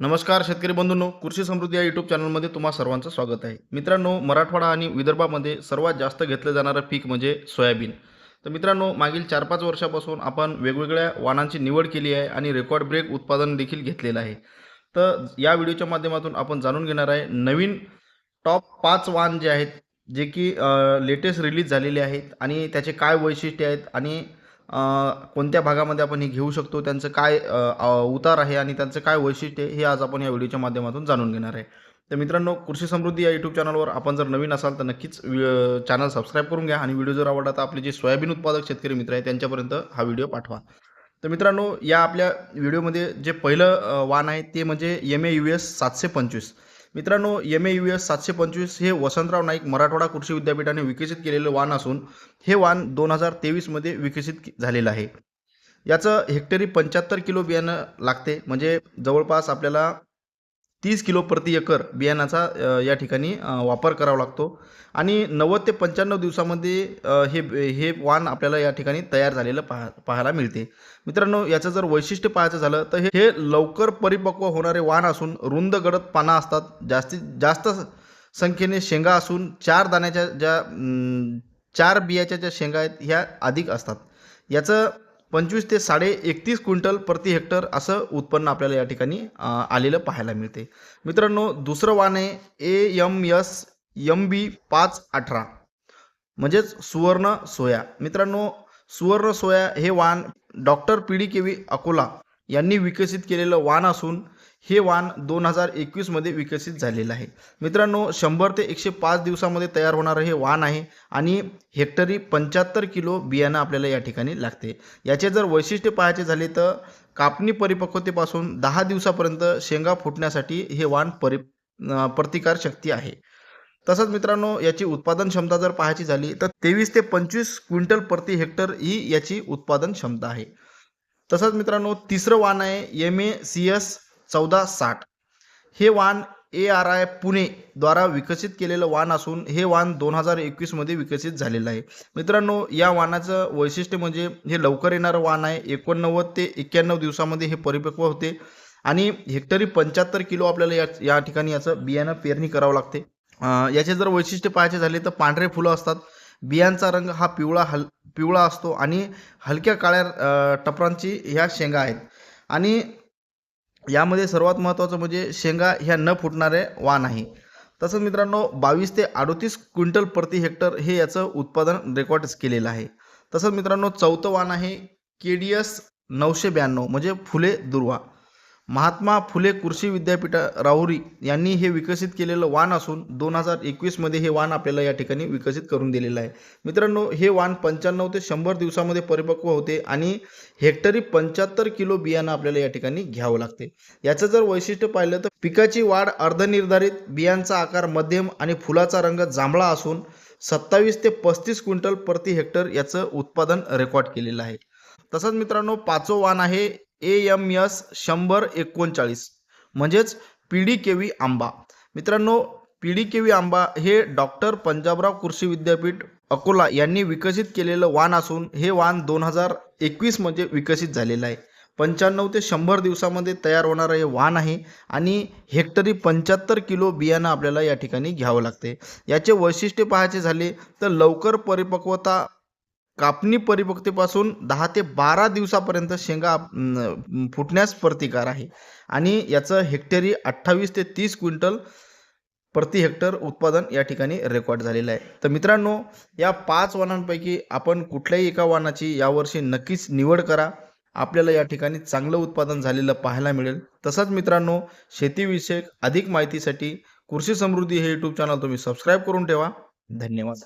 नमस्कार शेतकरी बंधूंनो कृषी समृद्धी या यूट्यूब चॅनलमध्ये तुम्हा सर्वांचं स्वागत आहे. मित्रांनो मराठवाडा आणि विदर्भामध्ये सर्वात जास्त घेतलं जाणारं पीक म्हणजे सोयाबीन. तर मित्रांनो मागील चार पाच वर्षापासून आपण वेगवेगळ्या वाणांची निवड केली आहे आणि रेकॉर्ड ब्रेक उत्पादन देखील घेतलेलं आहे. तर या व्हिडिओच्या माध्यमातून आपण जाणून घेणार आहे नवीन टॉप पाच वाण जे आहेत जे की लेटेस्ट रिलीज झालेले आहेत आणि त्याचे काय वैशिष्ट्य आहेत आणि कोणत्या भागामध्ये आपण हे घेऊ शकतो त्यांचं काय उतार आहे आणि त्यांचं काय वैशिष्ट्य हे आज आपण या व्हिडिओच्या माध्यमातून जाणून घेणार आहे. तर मित्रांनो कृषी समृद्धी या यूट्यूब चॅनलवर आपण जर नवीन असाल तर नक्कीच चॅनल सबस्क्राईब करून घ्या आणि व्हिडिओ जर आवडला तर आपले जे सोयाबीन उत्पादक शेतकरी मित्र आहेत त्यांच्यापर्यंत हा व्हिडिओ पाठवा. तर मित्रांनो या आपल्या व्हिडिओमध्ये जे पहिलं वाहन वाण आहे ते म्हणजे एम ए यू एस सातशे पंचवीस. मित्रांनो एम ए यू एस सातशे पंचवीस हे वसंतराव नाईक मराठवाडा कृषी विद्यापीठाने विकसित केलेलं वाण असून हे वाण दोन हजार तेवीसमध्ये विकसित झालेलं आहे. याचं हेक्टरी पंच्याहत्तर किलो बियाणं लागते. म्हणजे जवळपास आपल्याला तीस किलो प्रति एकर बियाणाचा या ठिकाणी वापर करावा लागतो. आणि नव्वद ते पंच्याण्णव दिवसामध्ये हे हे वाण आपल्याला या ठिकाणी तयार झालेलं पाहा पाहायला मिळते. मित्रांनो याचं जर वैशिष्ट्य पाहायचं झालं तर हे हे लवकर परिपक्व होणारे वाण असून रुंद गडद पानं असतात. जास्तीत जास्त संख्येने शेंगा असून चार दाण्याच्या ज्या चार बियाच्या ज्या शेंगा आहेत ह्या अधिक असतात. याचं पंचवीस ते साडे एकतीस क्विंटल प्रति हेक्टर असं उत्पन्न आपल्याला या ठिकाणी आलेलं पाहायला मिळते. मित्रांनो दुसरं वाण आहे A M S M B पाच अठरा म्हणजेच सुवर्ण सोया. मित्रांनो सुवर्ण सोया हे वाण doctor P D K V Akola यांनी विकसित केलेलं वाण असून हे वाण दोन हजार एकवीसमध्ये विकसित झालेलं आहे. मित्रांनो शंभर ते एकशे पाच दिवसामध्ये तयार होणारं हे वाण आहे आणि हेक्टरी पंच्याहत्तर किलो बियाणं आपल्याला या ठिकाणी लागते. याचे जर वैशिष्ट्य पाहायचे झाले तर कापणी परिपक्वतेपासून दहा दिवसापर्यंत शेंगा फुटण्यासाठी हे वाण परि प्रतिकारशक्ती प्रतिकार शक्ती आहे. तसंच मित्रांनो याची उत्पादन क्षमता जर पाहायची झाली तर तेवीस ते पंचवीस क्विंटल प्रति हेक्टर ही याची उत्पादन क्षमता आहे. तसंच मित्रांनो तिसरं वाण आहे एम ए सी एस चौदा साठ. हे वाण ए आर आय पुणे द्वारा विकसित केलेलं वाण असून हे वाण दोन हजार एकवीसमध्ये विकसित झालेलं आहे. मित्रांनो या वाहनाचं वैशिष्ट्य म्हणजे हे लवकर येणारं वाण आहे. एकोणनव्वद ते एक्क्याण्णव दिवसामध्ये हे परिपक्व होते आणि हेक्टरी पंच्याहत्तर किलो आपल्याला या या ठिकाणी याचं बियाणं पेरणी करावं लागते. याचे जर वैशिष्ट्य पाहायचे झाले तर पांढरे फुलं असतात. बियांचा रंग हा पिवळा हल पिवळा असतो आणि हलक्या काळ्या टपरांची ह्या शेंगा आहेत. आणि यामध्ये सर्वात महत्त्वाचं म्हणजे शेंगा ह्या न फुटणारे वाण आहे. तसंच मित्रांनो बावीस ते अडोतीस क्विंटल प्रति हेक्टर हे याचं उत्पादन रेकॉर्ड केलेलं आहे. तसंच मित्रांनो चौथं वाण आहे के डी एस नऊशे ब्याण्णव म्हणजे फुले दुर्वा. महात्मा फुले कृषी विद्यापीठ राहुरी यांनी हे विकसित केलेलं वाण असून दोन हजार एकवीसमध्ये हे वाण आपल्याला या ठिकाणी विकसित करून दिलेलं आहे. मित्रांनो हे वाण पंच्याण्णव ते शंभर दिवसामध्ये परिपक्व होते आणि हेक्टरी पंच्याहत्तर किलो बियाणं आपल्याला या ठिकाणी घ्यावं लागते. याचं जर वैशिष्ट्य पाहिलं तर पिकाची वाढ अर्धनिर्धारित बियांचा आकार मध्यम आणि फुलाचा रंग जांभळा असून सत्तावीस ते पस्तीस क्विंटल प्रति हेक्टर याचं उत्पादन रेकॉर्ड केलेलं आहे. तसंच मित्रांनो पाचवं वाण आहे ए एम एस शंभर एकोणचाळीस. म्हणजेच पी डी केवी आंबा. मित्रांनो पी डी केवी आंबा हे डॉक्टर पंजाबराव कृषी विद्यापीठ अकोला यांनी विकसित केलेलं वाण असून हे वाण दोन हजार एकवीसमध्ये विकसित झालेलं आहे. पंच्याण्णव ते शंभर दिवसामध्ये तयार होणारं हे वाण आहे आणि हेक्टरी पंच्याहत्तर किलो बियाणं आपल्याला या ठिकाणी घ्यावं लागते. याचे वैशिष्ट्य पाहायचे झाले तर लवकर परिपक्वता कापणी परिपक्वतेपासून दहा ते बारा दिवसापर्यंत शेंगा फुटण्यास प्रतिकार आहे. आणि याचं हेक्टरी अठ्ठावीस ते तीस क्विंटल प्रति हेक्टर उत्पादन या ठिकाणी रेकॉर्ड झालेलं आहे. तर मित्रांनो या पाच वाणांपैकी आपण कुठल्याही एका वाणाची यावर्षी नक्कीच निवड करा. आपल्याला या ठिकाणी चांगलं उत्पादन झालेलं पाहायला मिळेल. तसंच मित्रांनो शेतीविषयक अधिक माहितीसाठी कृषी समृद्धी हे यूट्यूब चॅनल तुम्ही सबस्क्राईब करून ठेवा. धन्यवाद.